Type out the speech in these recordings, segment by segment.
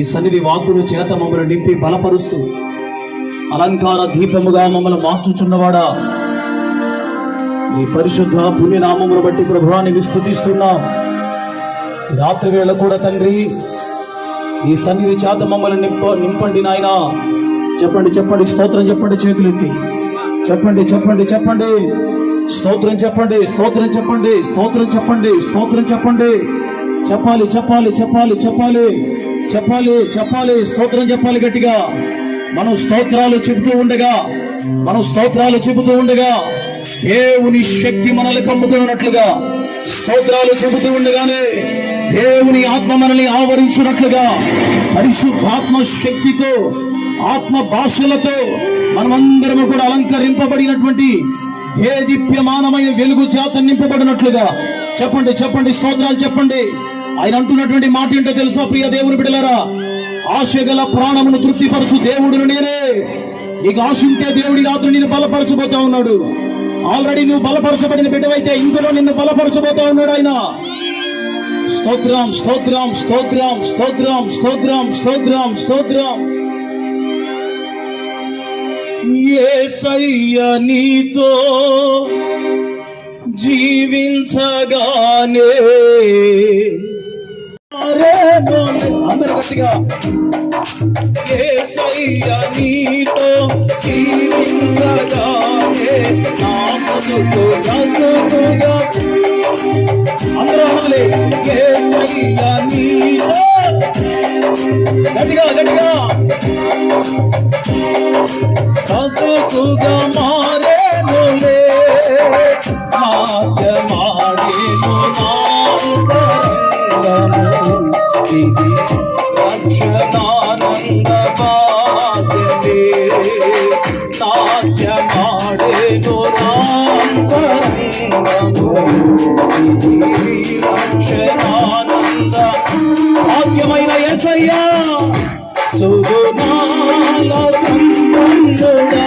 ఈ సన్నిధి వాకులు చేత మమ్మల్ని నింపి బలపరుస్తూ అలంకార దీపముగా మమ్మల్ని మార్చుచున్నవాడా? నీ పరిశుద్ధ పుణ్యనామమును బట్టి ప్రభువాన్ని స్థుతిస్తున్నాం. రాత్రి వేళ కూడా తండ్రి ఈ సన్నిధి చేత మమ్మల్ని నింప నింపండి నాయన. చెప్పండి చెప్పండి స్తోత్రం చెప్పండి చేతులెత్తి. చెప్పండి చెప్పండి చెప్పండి. స్తోత్రం చెప్పండి స్తోత్రం చెప్పండి స్తోత్రం చెప్పండి స్తోత్రం చెప్పండి. చెప్పాలి చెప్పాలి చెప్పాలి చెప్పాలి. చెప్పాలి చెప్పాలి స్తోత్రం చెప్పాలి గట్టిగా. మనం స్తోత్రాలు చెబుతూ ఉండగా మనం స్తోత్రాలు చెబుతూ ఉండగా దేవుని శక్తి మనల్ని కమ్ముకున్నట్లుగా స్తోత్రాలు చెబుతూ ఉండగానే దేవుని ఆత్మ మనల్ని ఆవరించినట్లుగా పరిశుద్ధాత్మ శక్తితో ఆత్మ భాషలతో మనమందరము కూడా అలంకరింపబడినటువంటి దేదీప్యమానమైన వెలుగు చేత నింపబడినట్లుగా. చెప్పండి చెప్పండి స్తోత్రాలు చెప్పండి. ఆయన అంటున్నటువంటి మాట ఏంటో తెలుసా ప్రియ దేవుని బిడలరా ఆశ గల ప్రాణమును తృప్తిపరచు దేవుడును నేనే. నీకు ఆశ ఉంటే దేవుడి రాత్రి నిన్ను బలపరచబోతా ఉన్నాడు. ఆల్రెడీ నువ్వు బలపరచబడిన బిడ్డవైతే ఇందులో నిన్ను బలపరచబోతా ఉన్నాడు ఆయన. స్తోత్రం స్తోత్రం స్తోత్రం స్తోత్రం స్తోత్రం స్తోత్రం స్తోత్రం. యేసయ్య నీతో జీవించగానే అందరూ గట్టిగా. యేసయ్య నీతో జీవించగానే నా బతుకు బ్రతుకుగా అందరూ నీతో. గట్టిగా గట్టిగా. బతుకుగా భాగ్యమైన ఎసయ్యా సుగుణాల సంబంధుడా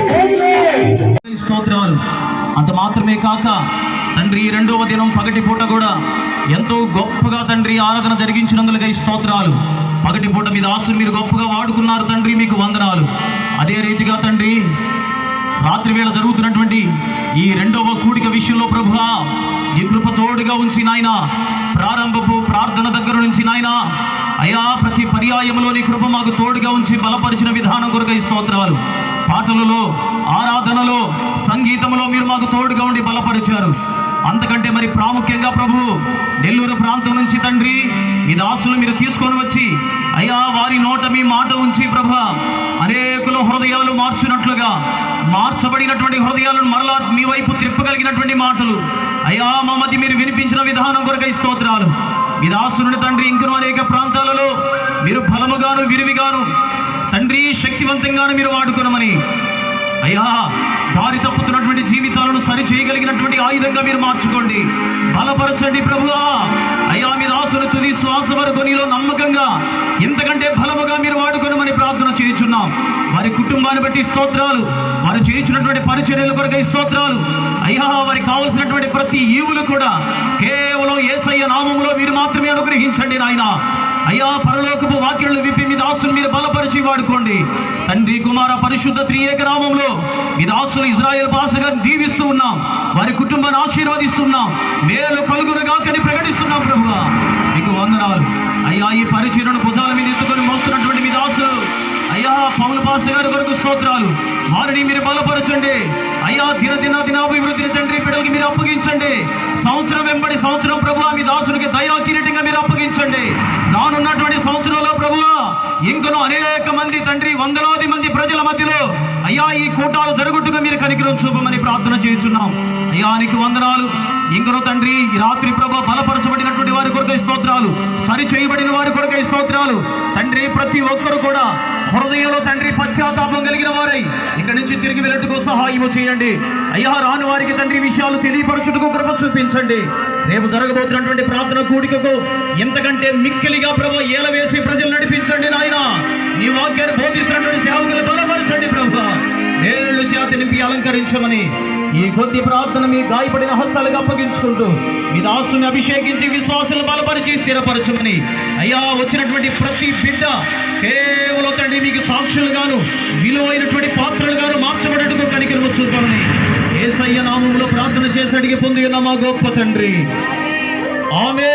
మాత్రమే కాక తండ్రి రెండవ దినం పగటి పూట కూడా ఎంతో గొప్పగా తండ్రి ఆరాధన జరిగించినందులకై స్తోత్రాలు. పగటి పూట మీద ఆశలు మీరు గొప్పగా వాడుకున్నారు తండ్రి మీకు వందనాలు. అదే రీతిగా తండ్రి రాత్రి వేళ జరుగుతున్నటువంటి ఈ రెండవ కూడిక విషయంలో ప్రభువా ఈ కృప తోడుగా ఉంచి నాయన ప్రారంభపు ప్రార్థన దగ్గర నుంచి నాయన అయా ప్రతి పర్యాయంలో నీ కృప మాకు తోడుగా ఉంచి బలపరిచిన విధానం కొరకై స్తోత్రాలు. పాటలలో ఆరాధనలో సంగీతంలో మీరు మాకు తోడుగా ఉండి బలపరిచారు. అంతకంటే మరి ప్రాముఖ్యంగా ప్రభు నెల్లూరు ప్రాంతం నుంచి తండ్రి మీ దాసులు మీరు తీసుకొని వచ్చి అయ్యా వారి నోట మీ మాట ఉంచి ప్రభ అనేకుల హృదయాలు మార్చినట్లుగా మార్చబడినటువంటి హృదయాలను మరలా మీ వైపు త్రిప్పగలిగినటువంటి మాటలు. అయ్యా మా మధ్య మీరు వినిపించిన విధానం కొరకై స్తోత్రాలు. మీ దాసుని తండ్రి ఇంకను అనేక ప్రాంతాలలో మీరు బలముగాను విరివిగాను తండ్రి శక్తివంతంగాను మీరు వాడుకునమని. అయ్యా దారి తప్పుతున్నటువంటి జీవితాలను సరి చేయగలిగినటువంటి ఆయుధంగా మీరు మార్చుకోండి. బలపరచండి ప్రభువా. కుటుంబాన్ని బట్టి స్తోత్రాలు. వారు చేయించినటువంటి పరిచర్యలు కొరకై స్తోత్రాలు. అయ్యా వారికి కావలసినటువంటి ప్రతి ఈవులు కూడా కేవలం ఏసయ్య నామంలో మీరు మాత్రమే అనుగ్రహించండి నాయన. అయ్యా పరలోకపు వాక్యులు విప్పి మీ దాసులు మీరు బలపరిచి వాడుకోండి. తండ్రి కుమార పరిశుద్ధ త్రియేక నామంలో మీ దాసులు ఇజ్రాయెల్ భాష గారిని దీవిస్తూ ఉన్నాం. వారి కుటుంబాన్ని ఆశీర్వదిస్తున్నాం. మేలు కలుగునుగా కని ప్రకటిస్తున్నాం ప్రభువా. మీకు వందనాలు. అయ్యా ఈ పరిచయను భుజాల మీద ఎత్తుకొని మోస్తున్నటువంటి మీ దాసులు అయ్యా పౌల పాస గారి వరకు స్తోత్రాలు. వారిని మీరు బలపరచండి. అయ్యా దిన దిన దినాభివృద్ధిని తండ్రి బిడ్డలకి మీరు అప్పగించండి. సంవత్సరం వెంబడి సంవత్సరం ప్రభు మీ దాసునికి దయా కిరీటంగా మీరు అప్పగించండి. రానున్నటువంటి సంవత్సరంలో ప్రభు ఇంకను అనేక మంది తండ్రి వందలాది మంది ప్రజల మధ్యలో అయ్యా ఈ కూటాలు జరుగుట్టుగా మీరు కనికరం చూపమని ప్రార్థన చేయుచున్నాం. అయ్యా నీకు వందనాలు. ఇంకను తండ్రి ఈ రాత్రి ప్రభ బలపరచబడినటువంటి వారి కొరకై స్తోత్రాలు సరి చేయబడిన వారి కొరకై స్తోత్రాలు. తండ్రి ప్రతి ఒక్కరు కూడా హృదయంలో తండ్రి పశ్చాత్తాపం కలిగిన వారై ఇక్కడి నుంచి తిరిగి వెళ్ళటకు సహాయము చేయండి. అయ్యా రాని వారికి తండ్రి విషయాలు తెలియపరచుటకు కృప చూపించండి. రేపు జరగబోతున్నటువంటి ప్రార్థన కూడికకు ఎంతకంటే మిక్కిలిగా ప్రభు ఏల వేసి ప్రజలు నడిపించండి నాయనా. నింపి అలంకరించమని ఈ కొద్ది ప్రార్థన మీ గాయపడిన హస్తాలకు అప్పగించుకుంటూ మీ దాసుని అభిషేకించి విశ్వాసులు బలపరిచి స్థిరపరచమని అయ్యా వచ్చినటువంటి ప్రతి బిడ్డ కేవలం తండ్రి మీకు సాక్షులుగాను విలువైనటువంటి పాత్రలుగాను మార్చబడటకు కనికరము చూపమని ఏసయ్య నామంలో ప్రార్థన చేసి అడిగి పొంది ఉన్న మా గొప్ప తండ్రి. ఆమె